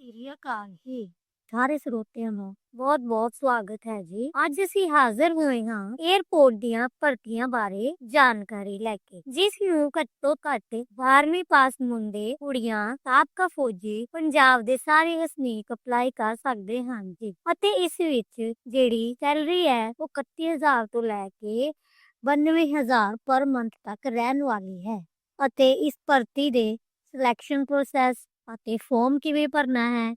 ਸ੍ਰੀ ਅਕਾਲ ਜੀ। ਸਾਰੇ ਸਰੋਤਿਆਂ ਨੂੰ ਬਹੁਤ ਬਹੁਤ ਸਵਾਗਤ ਹੈ ਜੀ। ਅੱਜ ਅਸੀਂ ਹਾਜ਼ਰ ਹੋਏ ਹਾਂ 에어ਪੋਰਟ ਦੀਆਂ ਭਰਤੀਆਂ ਬਾਰੇ ਜਾਣਕਾਰੀ ਲੈ ਕੇ, ਜਿਸ ਨੂੰ ਘੱਟੋ ਘੱਟ 12ਵੀਂ ਪਾਸ ਮੁੰਡੇ, ਕੁੜੀਆਂ, ਸਾਬਕਾ ਫੌਜੀ, ਪੰਜਾਬ ਦੇ ਸਾਰੇ ਵਸਨੀਕ ਅਪਲਾਈ ਕਰ ਸਕਦੇ ਹਨ ਜੀ। ਅਤੇ ਇਸ ਵਿੱਚ ਜਿਹੜੀ ਸੈਲਰੀ ਹੈ ਉਹ 31000 ਤੋਂ ਲੈ ਕੇ 92000 ਪਰ ਮੰਥ ਤੱਕ ਰਹਿਣ ਵਾਲੀ ਹੈ। ਅਤੇ ਇਸ ਭਰਤੀ ਦੇ ਸਿਲੈਕਸ਼ਨ ਪ੍ਰੋਸੈਸ ਅਤੇ ਫੋਮ ਕਿਵੇਂ ਭਰਨਾ ਹੈ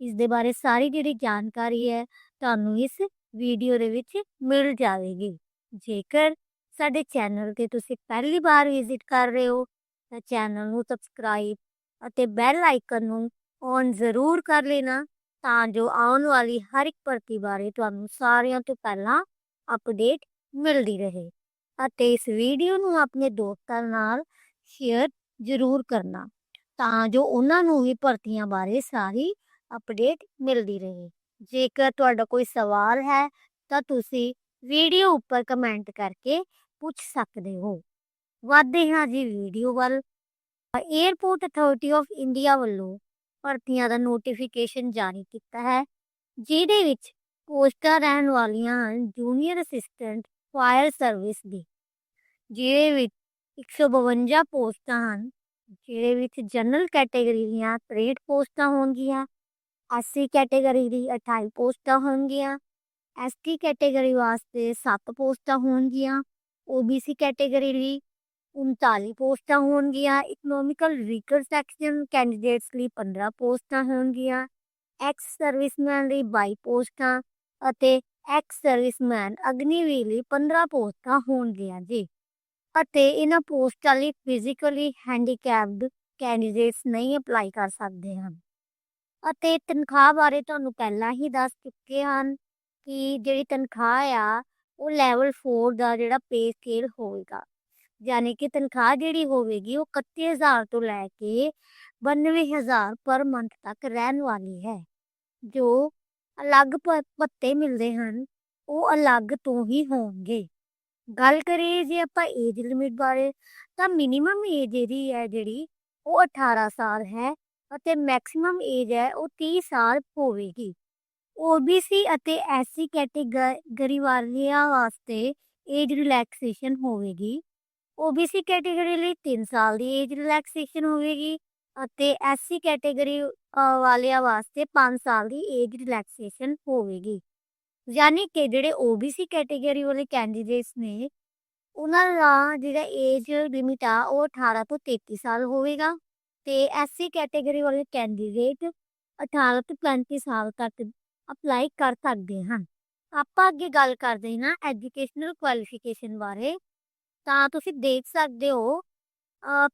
ਇਸ ਦੇ ਬਾਰੇ ਸਾਰੀ ਜਿਹੜੀ ਜਾਣਕਾਰੀ ਹੈ ਤੁਹਾਨੂੰ ਇਸ ਵੀਡੀਓ ਦੇ ਵਿੱਚ ਮਿਲ ਜਾਵੇਗੀ। ਜੇਕਰ ਸਾਡੇ ਚੈਨਲ ਤੇ ਤੁਸੀਂ ਪਹਿਲੀ ਵਾਰ ਵਿਜ਼ਿਟ ਕਰ ਰਹੇ ਹੋ, ਤਾਂ ਚੈਨਲ ਨੂੰ ਸਬਸਕ੍ਰਾਈਬ ਅਤੇ ਬੈਲ ਆਈਕਨ ਨੂੰ ਔਨ ਜ਼ਰੂਰ ਕਰ ਲੈਣਾ, ਤਾਂ ਜੋ ਆਉਣ ਵਾਲੀ ਹਰ ਇੱਕ ਭਰਤੀ ਬਾਰੇ ਤੁਹਾਨੂੰ ਸਾਰਿਆਂ ਤੋਂ ਪਹਿਲਾਂ ਅਪਡੇਟ ਮਿਲਦੀ ਰਹੇ ਅਤੇ ਇਸ ਵੀਡੀਓ ਨੂੰ ਆਪਣੇ ਦੋਸਤਾਂ ਨਾਲ ਸ਼ੇਅਰ ਜ਼ਰੂਰ ਕਰਨਾ। ਤਾਂ ਜੋ ਉਹਨਾਂ ਨੂੰ ਵੀ ਭਰਤੀਆਂ ਬਾਰੇ ਸਾਰੀ ਅਪਡੇਟ ਮਿਲਦੀ ਰਹੇ। ਜੇਕਰ ਤੁਹਾਡਾ ਕੋਈ ਸਵਾਲ ਹੈ, ਤਾਂ ਤੁਸੀਂ ਵੀਡੀਓ ਉੱਪਰ ਕਮੈਂਟ ਕਰਕੇ ਪੁੱਛ ਸਕਦੇ ਹੋ। ਵਾਧੇ ਹਾਂ ਜੀ ਵੀਡੀਓ ਵੱਲ। 에ਅਰਪੋਰਟ ਅਥਾਰਟੀ ਆਫ ਇੰਡੀਆ ਵੱਲੋਂ ਭਰਤੀਆਂ ਦਾ ਨੋਟੀਫਿਕੇਸ਼ਨ ਜਾਰੀ ਕੀਤਾ ਹੈ, ਜਿਹਦੇ ਵਿੱਚ ਪੋਸਟਾਂ ਰਹਿਣ ਵਾਲੀਆਂ ਹਨ ਜੂਨੀਅਰ ਅਸਿਸਟੈਂਟ ਫਾਇਰ ਸਰਵਿਸ ਦੀ, ਜਿਹਦੇ ਵਿੱਚ 152 ਪੋਸਟਾਂ ਹਨ। ਜਿਹਦੇ ਵਿੱਚ ਜਨਰਲ ਕੈਟਾਗਰੀ ਦੀਆਂ 63 ਪੋਸਟਾਂ ਹੋਣਗੀਆਂ ਐਸਸੀ ਕੈਟਾਗਰੀ ਦੀ 28 ਪੋਸਟਾਂ ਹੋਣਗੀਆਂ ਐਸਟੀ ਕੈਟਾਗਰੀ ਵਾਸਤੇ 7 ਪੋਸਟਾਂ ਹੋਣਗੀਆਂ ਓਬੀਸੀ ਕੈਟਾਗਰੀ ਲਈ 39 ਪੋਸਟਾਂ ਹੋਣਗੀਆਂ ਇਕਨੋਮਿਕਲ ਵੀਕਰ ਸੈਕਸ਼ਨ ਕੈਂਡੀਡੇਟਸ ਲਈ 15 ਪੋਸਟਾਂ ਹੋਣਗੀਆਂ ਐਕਸ ਸਰਵਿਸਮੈਨ ਲਈ 22 ਪੋਸਟਾਂ ਅਤੇ ਐਕਸ ਸਰਵਿਸਮੈਨ ਅਗਨੀਵੀਰ ਲਈ 15 ਪੋਸਟਾਂ ਹੋਣਗੀਆਂ ਜੀ। ਅਤੇ ਇਹਨਾਂ ਪੋਸਟਾਂ ਲਈ ਫਿਜ਼ੀਕਲੀ ਹੈਂਡੀਕੈਪਡ ਕੈਂਡੀਡੇਟਸ ਨਹੀਂ ਅਪਲਾਈ ਕਰ ਸਕਦੇ ਹਨ। ਅਤੇ ਤਨਖਾਹ ਬਾਰੇ ਤੁਹਾਨੂੰ ਪਹਿਲਾਂ ਹੀ ਦੱਸ ਚੁੱਕੇ ਹਨ ਕਿ ਜਿਹੜੀ ਤਨਖਾਹ ਆ, ਉਹ ਲੈਵਲ 4 ਦਾ ਜਿਹੜਾ ਪੇ ਸਕੇਲ ਹੋਵੇਗਾ। ਯਾਨੀ ਕਿ ਤਨਖਾਹ ਜਿਹੜੀ ਹੋਵੇਗੀ, ਉਹ 31000 ਤੋਂ ਲੈ ਕੇ 92000 ਪਰ ਮੰਥ ਤੱਕ ਰਹਿਣ ਵਾਲੀ ਹੈ। ਜੋ ਅਲੱਗ ਭ- ਭੱਤੇ ਮਿਲਦੇ ਹਨ, ਉਹ ਅਲੱਗ ਤੋਂ ਹੀ ਹੋਣਗੇ। ਗੱਲ ਕਰੀਏ ਜੇ ਆਪਾਂ ਏਜ ਲਿਮਿਟ ਬਾਰੇ, ਤਾਂ ਮਿਨੀਮਮ ਏਜ ਇਹਦੀ ਹੈ ਜਿਹੜੀ, ਉਹ 18 ਸਾਲ ਹੈ ਅਤੇ ਮੈਕਸਿਮਮ ਏਜ ਹੈ ਉਹ 30 ਸਾਲ ਹੋਵੇਗੀ। OBC ਅਤੇ SC ਕੈਟੇਗਰੀ ਵਾਲਿਆਂ ਵਾਸਤੇ ਏਜ ਰਿਲੈਕਸੇਸ਼ਨ ਹੋਵੇਗੀ। OBC ਕੈਟੇਗਰੀ ਲਈ 3 ਸਾਲ ਦੀ ਏਜ ਰਿਲੈਕਸੇਸ਼ਨ ਹੋਵੇਗੀ ਅਤੇ SC ਕੈਟੇਗਰੀ ਵਾਲਿਆਂ ਵਾਸਤੇ 5 ਸਾਲ ਦੀ ਏਜ ਰਿਲੈਕਸੇਸ਼ਨ ਹੋਵੇਗੀ। ਯਾਨੀ ਕਿ ਜਿਹੜੇ OBC ਕੈਟੇਗਰੀ ਵਾਲੇ ਕੈਂਡੀਡੇਟਸ ਨੇ, ਉਹਨਾਂ ਦਾ ਜਿਹੜਾ ਏਜ ਲਿਮਿਟ ਆ, ਉਹ 18 ਤੋਂ 33 ਸਾਲ ਹੋਵੇਗਾ ਤੇ ਐਸਸੀ ਕੈਟਾਗਰੀ ਵਾਲੇ ਕੈਂਡੀਡੇਟ 18 ਤੋਂ 35 ਸਾਲ ਤੱਕ ਅਪਲਾਈ ਕਰ ਸਕਦੇ ਹਨ। ਆਪਾਂ ਅੱਗੇ ਗੱਲ ਕਰਦੇ ਹਾਂ ਐਜੂਕੇਸ਼ਨਲ ਕੁਆਲੀਫਿਕੇਸ਼ਨ ਬਾਰੇ। ਤਾਂ ਤੁਸੀਂ ਦੇਖ ਸਕਦੇ ਹੋ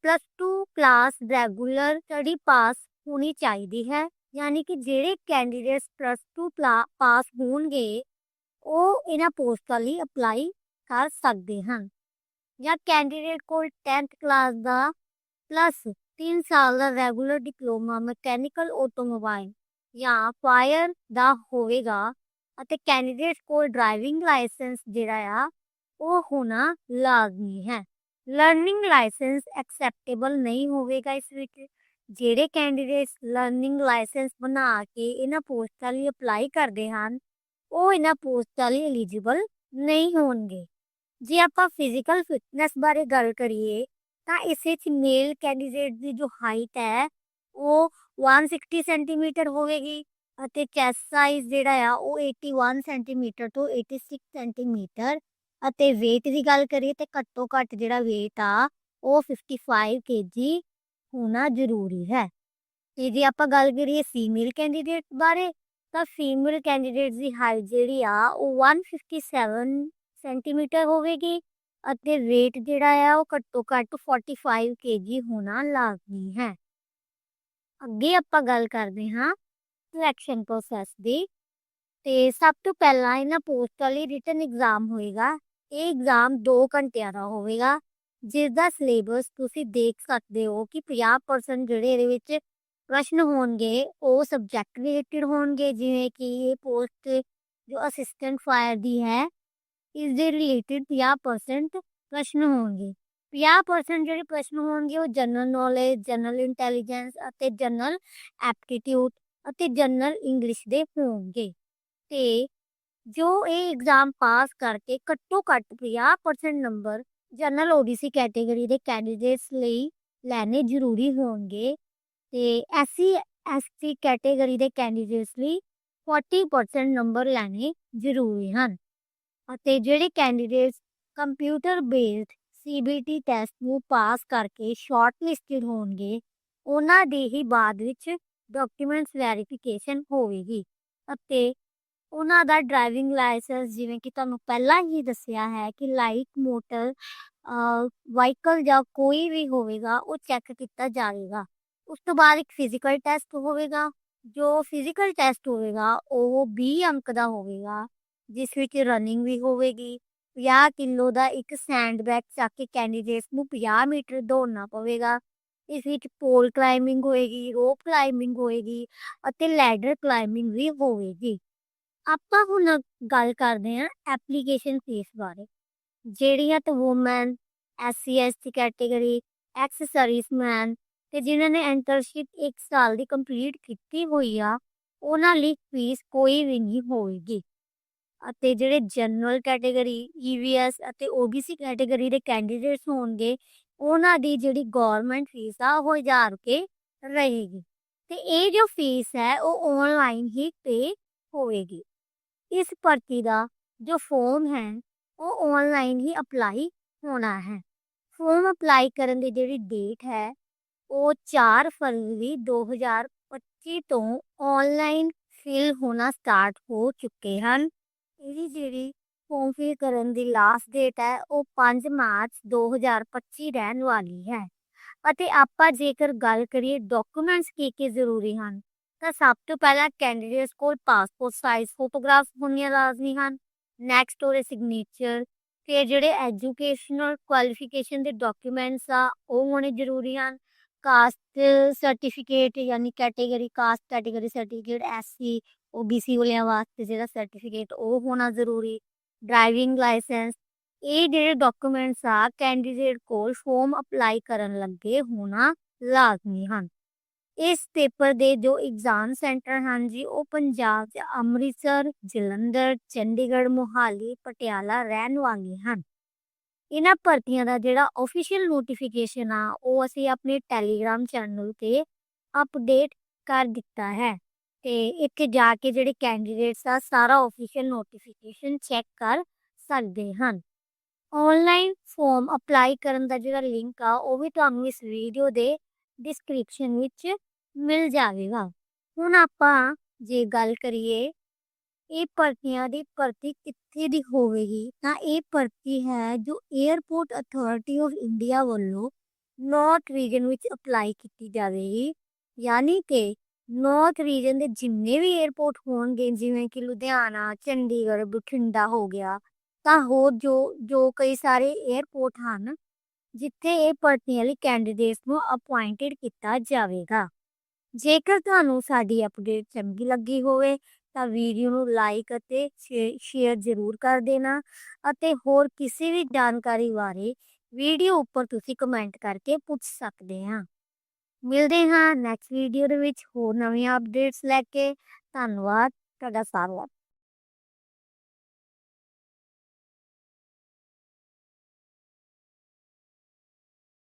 plus 2 class regular study pass ਹੋਣੀ ਚਾਹੀਦੀ ਹੈ। ਯਾਨੀ ਕਿ ਜਿਹੜੇ ਕੈਂਡੀਡੇਟਸ ਪਲੱਸ 2 ਪਾਸ ਹੋਣਗੇ, ਉਹ ਇਹਨਾਂ ਪੋਸਟਾਂ ਲਈ ਅਪਲਾਈ ਕਰ ਸਕਦੇ ਹਨ। ਜਾਂ ਕੈਂਡੀਡੇਟ ਕੋਲ 10th ਕਲਾਸ ਦਾ ਪਲੱਸ 3 ਸਾਲ ਦਾ ਰੈਗੂਲਰ ਡਿਪਲੋਮਾ ਮਕੈਨੀਕਲ ਆਟੋਮੋਬਾਈਲ ਜਾਂ ਫਾਇਰ ਦਾ ਹੋਵੇਗਾ ਅਤੇ ਕੈਂਡੀਡੇਟ ਕੋਲ ਡਰਾਈਵਿੰਗ ਲਾਇਸੈਂਸ ਜਿਹੜਾ ਆ, ਉਹ ਹੋਣਾ ਲਾਜ਼ਮੀ ਹੈ। ਲਰਨਿੰਗ ਲਾਇਸੈਂਸ ਐਕਸੈਪਟੇਬਲ ਨਹੀਂ ਹੋਵੇਗਾ ਇਸ ਵਿੱਚ। ਜਿਹੜੇ ਕੈਂਡੀਡੇਟਸ ਲਰਨਿੰਗ ਲਾਇਸੈਂਸ ਬਣਾ ਕੇ ਇਹਨਾਂ ਪੋਸਟਾਂ ਲਈ ਅਪਲਾਈ ਕਰਦੇ ਹਨ, ਉਹ ਇਹਨਾਂ ਪੋਸਟਾਂ ਲਈ ਐਲੀਜੀਬਲ ਨਹੀਂ ਹੋਣਗੇ। ਜੇ ਆਪਾਂ ਫਿਜ਼ੀਕਲ ਫਿਟਨੈਸ ਬਾਰੇ ਗੱਲ ਕਰੀਏ, ਤਾਂ ਇਸ ਵਿੱਚ ਮੇਲ ਕੈਂਡੀਡੇਟ ਦੀ ਜੋ ਹਾਈਟ ਹੈ, ਉਹ 160 ਸੈਂਟੀਮੀਟਰ ਹੋਵੇਗੀ ਅਤੇ ਚੈਸਟ ਸਾਈਜ਼ ਜਿਹੜਾ ਆ, ਉਹ 81 ਸੈਂਟੀਮੀਟਰ ਤੋਂ 86 ਸੈਂਟੀਮੀਟਰ ਅਤੇ weight ਦੀ ਗੱਲ ਕਰੀਏ ਤੇ ਘੱਟੋ ਘੱਟ ਜਿਹੜਾ weight ਆ, ਉਹ 55 kg ਹੋਣਾ ਜ਼ਰੂਰੀ ਹੈ। ਤੇ ਜੇ ਆਪਾਂ ਗੱਲ ਕਰੀਏ ਫੀਮੇਲ ਕੈਂਡੀਡੇਟ ਬਾਰੇ, ਤਾਂ ਫੀਮੇਲ ਕੈਂਡੀਡੇਟ ਦੀ ਹਾਈਟ ਜਿਹੜੀ ਆ, ਉਹ 157 ਸੈਂਟੀਮੀਟਰ ਹੋਵੇਗੀ ਅਤੇ weight ਜਿਹੜਾ ਆ, ਉਹ ਘੱਟੋ ਘੱਟ 45 kg ਹੋਣਾ ਲਾਜ਼ਮੀ ਹੈ। ਅੱਗੇ ਆਪਾਂ ਗੱਲ ਕਰਦੇ ਹਾਂ ਸਿਲੈਕਸ਼ਨ ਪ੍ਰੋਸੈਸ ਦੀ। ਤੇ ਸਭ ਤੋਂ ਪਹਿਲਾਂ ਇਹਨਾਂ ਪੋਸਟਾਂ ਲਈ ਰਿਟਨ ਐਗਜ਼ਾਮ ਹੋਏਗਾ। ਇਹ ਐਗਜ਼ਾਮ 2 ਘੰਟਿਆਂ ਦਾ ਹੋਵੇਗਾ। ਜਿਸ ਦਾ ਸਿਲੇਬਸ ਤੁਸੀਂ ਦੇਖ ਸਕਦੇ ਹੋ ਕਿ 50% ਜਿਹੜੇ ਇਹਦੇ ਵਿੱਚ ਪ੍ਰਸ਼ਨ ਹੋਣਗੇ, ਉਹ ਸਬਜੈਕਟ ਰਿਲੇਟਡ ਹੋਣਗੇ, ਜਿਵੇਂ ਕਿ ਇਹ ਪੋਸਟ ਜੋ ਅਸਿਸਟੈਂਟ ਫਾਇਰ ਦੀ ਹੈ ਇਸ ਦੇ ਰਿਲੇਟਡ 50% ਪ੍ਰਸ਼ਨ ਹੋਣਗੇ। 50% ਜਿਹੜੇ ਪ੍ਰਸ਼ਨ ਹੋਣਗੇ ਉਹ ਜਨਰਲ ਨੌਲੇਜ ਜਨਰਲ ਇੰਟੈਲੀਜੈਂਸ ਅਤੇ ਜਨਰਲ ਐਪਟੀਟਿਊਡ ਅਤੇ ਜਨਰਲ ਇੰਗਲਿਸ਼ ਦੇ ਹੋਣਗੇ। ਤੇ ਜੋ ਇਹ ਐਗਜ਼ਾਮ ਪਾਸ ਕਰਕੇ ਘੱਟੋ ਘੱਟ 50% ਨੰਬਰ ਜਨਰਲ ਓਬੀਸੀ ਕੈਟਾਗਰੀ ਦੇ ਕੈਂਡੀਡੇਟਸ ਲਈ ਲੈਣੇ ਜ਼ਰੂਰੀ ਹੋਣਗੇ। ਤੇ ਐਸਸੀ ਐਸਟੀ ਕੈਟਾਗਰੀ ਦੇ ਕੈਂਡੀਡੇਟਸ ਲਈ 40% ਨੰਬਰ ਲੈਣੇ ਜ਼ਰੂਰੀ ਹਨ। ਅਤੇ ਜਿਹੜੇ candidates computer based CBT test ਨੂੰ ਪਾਸ ਕਰਕੇ ਸ਼ਾਰਟਲਿਸਟਡ ਹੋਣਗੇ, ਉਹਨਾਂ ਦੀ ਹੀ ਬਾਅਦ ਵਿੱਚ ਡਾਕੂਮੈਂਟਸ ਵੈਰੀਫਿਕੇਸ਼ਨ ਹੋਵੇਗੀ ਅਤੇ ਉਹਨਾਂ ਦਾ ਡਰਾਈਵਿੰਗ ਲਾਇਸੈਂਸ ਜਿਵੇਂ ਕਿ ਤੁਹਾਨੂੰ ਪਹਿਲਾਂ ਹੀ ਦੱਸਿਆ ਹੈ ਕਿ ਲਾਈਟ ਮੋਟਰ ਵਾਹੀਕਲ ਜਾਂ ਕੋਈ ਵੀ ਹੋਵੇਗਾ, ਉਹ ਚੈੱਕ ਕੀਤਾ ਜਾਵੇਗਾ। ਉਸ ਤੋਂ ਬਾਅਦ ਇੱਕ ਫਿਜ਼ੀਕਲ ਟੈਸਟ ਹੋਵੇਗਾ। ਜੋ ਫਿਜ਼ੀਕਲ ਟੈਸਟ ਹੋਵੇਗਾ, ਉਹ 20 ਅੰਕ ਦਾ ਹੋਵੇਗਾ, ਜਿਸ ਵਿੱਚ ਰਨਿੰਗ ਵੀ ਹੋਵੇਗੀ। 50 ਕਿਲੋ ਦਾ ਇੱਕ ਸੈਂਡਬੈਗ ਚੱਕ ਕੇ ਕੈਂਡੀਡੇਟਸ ਨੂੰ 50 ਮੀਟਰ ਦੌੜਨਾ ਪਵੇਗਾ। ਇਸ ਵਿੱਚ ਪੋਲ ਕਲਾਈਮਿੰਗ ਹੋਏਗੀ ਰੋਪ ਕਲਾਈਮਿੰਗ ਹੋਏਗੀ ਅਤੇ ਲੈਡਰ ਕਲਾਈਮਿੰਗ ਵੀ ਹੋਵੇਗੀ। ਆਪਾਂ ਹੁਣ ਗੱਲ ਕਰਦੇ ਹਾਂ ਐਪਲੀਕੇਸ਼ਨ ਫੀਸ ਬਾਰੇ, ਜਿਹੜੀਆਂ ਤਾਂ women SC ST category ex servicemen ਤੇ ਜਿਨ੍ਹਾਂ ਨੇ ਇੰਟਰਨਸ਼ਿਪ 1 ਸਾਲ ਦੀ ਕੰਪਲੀਟ ਕੀਤੀ ਹੋਈ ਆ, ਉਹਨਾਂ ਲਈ ਫੀਸ ਕੋਈ ਵੀ ਨਹੀਂ ਹੋਵੇਗੀ ਅਤੇ ਜਿਹੜੇ ਜਨਰਲ ਕੈਟਾਗਰੀ ਈਵੀਐਸ ਅਤੇ ਓਬੀਸੀ ਕੈਟਾਗਰੀ ਦੇ ਕੈਂਡੀਡੇਟਸ ਹੋਣਗੇ, ਉਹਨਾਂ ਦੀ ਜਿਹੜੀ ਗਵਰਨਮੈਂਟ ਫੀਸ ਆ, ਉਹ 1000 ਰੁਪਏ ਰਹੇਗੀ। ਤੇ ਇਹ ਜੋ ਫੀਸ ਹੈ, ਉਹ ਆਨਲਾਈਨ ਹੀ ਪੇ ਹੋਵੇਗੀ ਇਸ ਭਰਤੀ ਦਾ ਜੋ ਫਾਰਮ ਹੈ, ਉਹ ਆਨਲਾਈਨ ਹੀ ਅਪਲਾਈ ਹੋਣਾ ਹੈ। ਫਾਰਮ ਅਪਲਾਈ ਕਰਨ ਦੀ ਜਿਹੜੀ ਡੇਟ ਹੈ, ਉਹ 4 ਫਰਵਰੀ 2025 ਤੋਂ ਆਨਲਾਈਨ ਫਿਲ ਹੋਣਾ ਸਟਾਰਟ ਹੋ ਚੁੱਕੇ ਹਨ। ਇਹਦੀ ਜਿਹੜੀ ਫਾਰਮ ਫਿਲ ਕਰਨ ਦੀ ਲਾਸਟ ਡੇਟ ਹੈ, ਉਹ 5 ਮਾਰਚ 2025 ਰਹਿਣ ਵਾਲੀ ਹੈ। ਅਤੇ ਆਪਾਂ ਜੇਕਰ ਗੱਲ ਕਰੀਏ ਡਾਕੂਮੈਂਟਸ ਕੀ ਕੀ ਜ਼ਰੂਰੀ ਹਨ ਤਾਂ ਸਭ ਤੋਂ ਪਹਿਲਾਂ ਕੈਂਡੀਡੇਟਸ ਕੋਲ ਪਾਸਪੋਰਟ ਸਾਈਜ਼ ਫੋਟੋਗ੍ਰਾਫ ਹੋਣੀਆਂ ਲਾਜ਼ਮੀ ਹਨ ਨੈਕਸਟ ਉਹਦੇ ਸਿਗਨੇਚਰ ਫਿਰ ਜਿਹੜੇ ਐਜੂਕੇਸ਼ਨਲ ਕੁਆਲੀਫਿਕੇਸ਼ਨ ਦੇ ਡਾਕੂਮੈਂਟਸ ਆ, ਉਹ ਹੋਣੇ ਜ਼ਰੂਰੀ ਹਨ ਕਾਸਟ ਸਰਟੀਫਿਕੇਟ ਯਾਨੀ category caste category certificate SC OBC ਵਾਲਿਆਂ ਵਾਸਤੇ ਜਿਹੜਾ ਸਰਟੀਫਿਕੇਟ ਉਹ ਹੋਣਾ ਜ਼ਰੂਰੀ ਡਰਾਈਵਿੰਗ ਲਾਇਸੈਂਸ ਇਹ ਜਿਹੜੇ ਡਾਕੂਮੈਂਟਸ ਆ ਕੈਂਡੀਡੇਟ ਕੋਲ ਫਾਰਮ ਅਪਲਾਈ ਕਰਨ ਲੱਗੇ ਹੋਣਾ ਲਾਜ਼ਮੀ ਹਨ। ਇਸ ਪੇਪਰ ਦੇ ਜੋ ਐਗਜ਼ਾਮ ਸੈਂਟਰ ਹਨ ਜੀ, ਉਹ ਪੰਜਾਬ ਦੇ ਅੰਮ੍ਰਿਤਸਰ, ਜਲੰਧਰ, ਚੰਡੀਗੜ੍ਹ, ਮੋਹਾਲੀ, ਪਟਿਆਲਾ ਰਹਿਣ ਵਾਲੇ ਹਨ। ਇਹਨਾਂ ਭਰਤੀਆਂ ਦਾ ਜਿਹੜਾ ਅਫੀਸ਼ੀਅਲ ਨੋਟੀਫਿਕੇਸ਼ਨ ਆ, ਉਹ ਅਸੀਂ ਆਪਣੇ ਟੈਲੀਗ੍ਰਾਮ ਚੈਨਲ ਤੇ ਅਪਡੇਟ ਕਰ ਦਿੱਤਾ ਹੈ। ਤੇ ਇੱਥੇ ਜਾ ਕੇ ਜਿਹੜੇ ਕੈਂਡੀਡੇਟਸ ਆ, ਸਾਰਾ ਅਫੀਸ਼ੀਅਲ ਨੋਟੀਫਿਕੇਸ਼ਨ ਚੈੱਕ ਕਰ ਸਕਦੇ ਹਨ। ਆਨਲਾਈਨ ਫਾਰਮ ਅਪਲਾਈ ਕਰਨ ਦਾ ਜਿਹੜਾ ਲਿੰਕ ਆ, ਉਹ ਵੀ ਤੁਹਾਨੂੰ ਇਸ ਵੀਡੀਓ ਦੇ ਡਿਸਕ੍ਰਿਪਸ਼ਨ ਵਿੱਚ ਮਿਲ ਜਾਵੇਗਾ। ਹੁਣ ਆਪਾਂ ਜੇ ਗੱਲ ਕਰੀਏ, ਇਹ ਭਰਤੀਆਂ ਦੀ ਭਰਤੀ ਕਿੱਥੇ ਦੀ ਹੋਵੇਗੀ? ਤਾਂ ਇਹ ਭਰਤੀ ਹੈ ਜੋ 에ਅਰਪੋਰਟ ਅਥਾਰਟੀ ਆਫ ਇੰਡੀਆ ਵੱਲੋਂ ਨਾਰਥ ਰੀਜਨ ਵਿੱਚ ਅਪਲਾਈ ਕੀਤੀ ਜਾਵੇਗੀ। ਯਾਨੀ ਕਿ ਨਾਰਥ ਰੀਜਨ ਦੇ ਜਿੰਨੇ ਵੀ 에ਅਰਪੋਰਟ ਹੋਣਗੇ, ਜਿਵੇਂ ਕਿ ਲੁਧਿਆਣਾ, ਚੰਡੀਗੜ੍ਹ, ਬਠਿੰਡਾ ਹੋ ਗਿਆ, ਤਾਂ ਹੋਰ ਜੋ ਜੋ ਕਈ ਸਾਰੇ 에ਅਰਪੋਰਟ ਹਨ ਜਿੱਥੇ ਇਹ ਭਰਤੀਆਂ ਲਈ ਕੈਂਡੀਡੇਟਸ ਨੂੰ ਅਪਾਇੰਟਡ ਕੀਤਾ ਜਾਵੇਗਾ। ਜੇਕਰ ਤੁਹਾਨੂੰ ਸਾਡੀ ਅਪਡੇਟ ਚੰਗੀ ਲੱਗੀ ਹੋਵੇ, ਤਾਂ ਵੀਡੀਓ ਨੂੰ ਲਾਈਕ ਅਤੇ ਸ਼ੇਅਰ ਜ਼ਰੂਰ ਕਰ ਦੇਣਾ ਅਤੇ ਹੋਰ ਕਿਸੇ ਵੀ ਜਾਣਕਾਰੀ ਬਾਰੇ ਵੀਡੀਓ ਉੱਪਰ ਤੁਸੀਂ ਕਮੈਂਟ ਕਰਕੇ ਪੁੱਛ ਸਕਦੇ ਹਾਂ। ਮਿਲਦੇ ਹਾਂ ਨੈਕਸਟ ਵੀਡੀਓ ਦੇ ਵਿੱਚ, ਹੋਰ ਨਵੀਆਂ ਅਪਡੇਟਸ ਲੈ ਕੇ। ਧੰਨਵਾਦ, ਤੁਹਾਡਾ ਸਾਰਿਆਂ